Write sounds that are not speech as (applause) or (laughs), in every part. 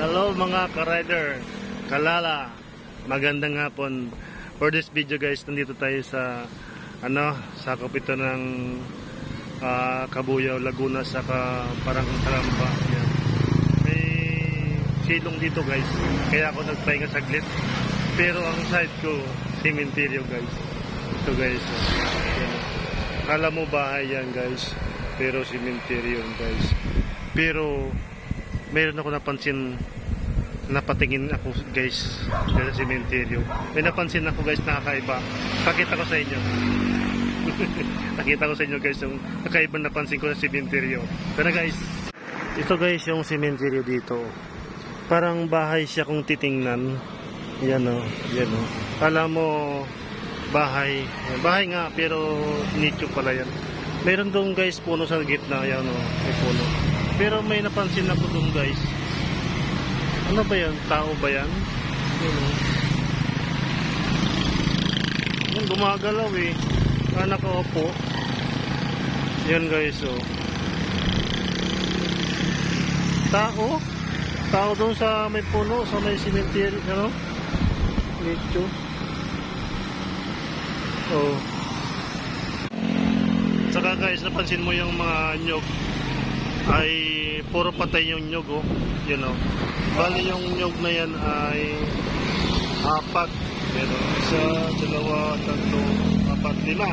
Hello mga ka-rider, kalala, magandang hapon. For this video guys, nandito tayo sa ano, sa kapito ng ah, Kabuyaw, Laguna, saka parang Taramba. Yan. May silong dito guys, kaya ako nagpahinga saglit. Pero ang side ko, cementerio guys. Ito guys. Yan. Kala mo bahay yan guys, pero cementerio guys. Pero meron ako napansin napatingin ako guys sa cementerio may napansin ako guys nakakaiba. Pakita ko sa inyo. (laughs) Nakita ko sa inyo guys yung nakaibang napansin ko sa cementerio pero guys ito guys yung cementerio dito. Parang bahay siya kung titingnan. Yan o yan o kala mo bahay. Bahay nga pero nicho pala yan. Meron doon guys puno sa gitna. Yan o may puno pero may napansin ako doon guys ano ba yan? Tao ba yan? Yan, gumagalaw eh. Ah, nakaupo. Yan guys, oh. Tao? Tao doon sa may puno, sa may cemetery, ano? Nicho. Oh. Saka guys, napansin mo yung mga nyog ay puro patay yung nyog, oh. Yun, oh. Bali yung nyog na yan ay apat. Meron isa, dalawa, tatlo, apat, lima.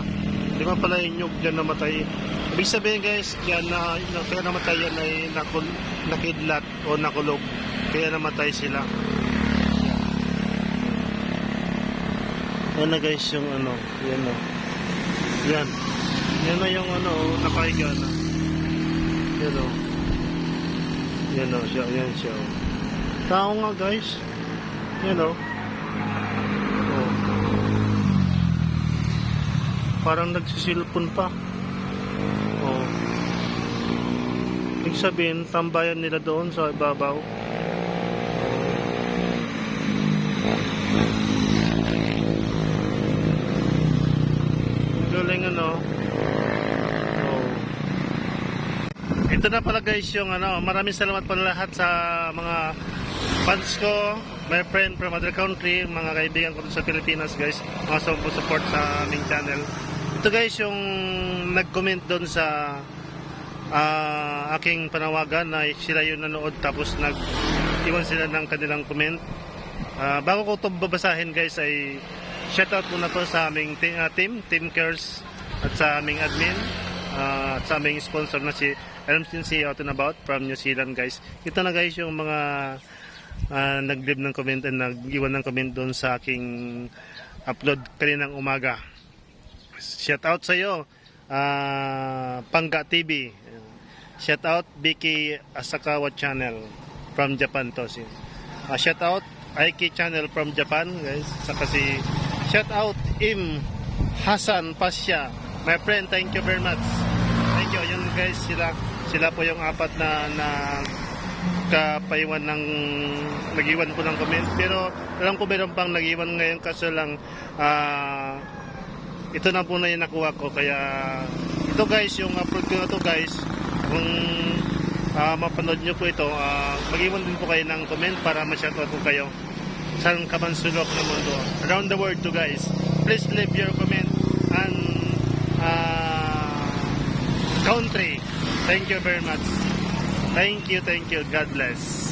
Lima pala yung nyog dyan namatay. Ibig sabihin guys, yan na, na kaya namatay yan ay nakul, nakidlat o nakulog. Kaya namatay sila. Yan guys yung ano, yan na. Yan. Yan na yung ano, oh, nakahiga na. Yan o. Yan o, siya, yan siya o. Tao nga guys. Yan o. Oh. Parang nagsisilpon pa. Oh. Ibig sabihin, tambayan nila doon sa ibabaw. Galing ano. Oh. Ito na pala guys yung ano, maraming salamat po lahat sa mga fans ko, my friend from other country, mga kaibigan ko sa Pilipinas guys, mga sumpo support sa aming channel. Ito guys yung nag-comment doon sa ah, aking panawagan na sila yung nanood tapos nag-iwan sila ng kanilang comment. Ah, bago ko ito babasahin guys ay shoutout muna to sa aming ti- ah, team, Team Cares at sa aming admin ah, at sa aming sponsor na si LMC Out and About from New Zealand guys. Ito na guys yung mga uh, nag-leave ng comment and nag-iwan ng comment doon sa aking upload kaninang umaga. Shout out sa iyo, ah, Pangga TV. Shout out Vicky Asakawa Channel from Japan to. Si. Ah, shout out Aiki Channel from Japan guys. Saka si shout out Im Hasan Pasya. My friend, thank you very much. Thank you. Yun guys, sila sila po yung apat na na kapaiwan ng nag-iwan po ng comment. Pero alam ko meron pang nag-iwan ngayon kaso lang ah ito na po na yung nakuha ko. Kaya ito guys yung upload ko na to guys kung ah, mapanood nyo po ito ah, mag-iwan din po kayo ng comment para ma-shoutout po kayo saan ka man sulok ng mundo. Around the world to guys. Please leave your comment and ah, country thank you very much. Thank you thank you. God bless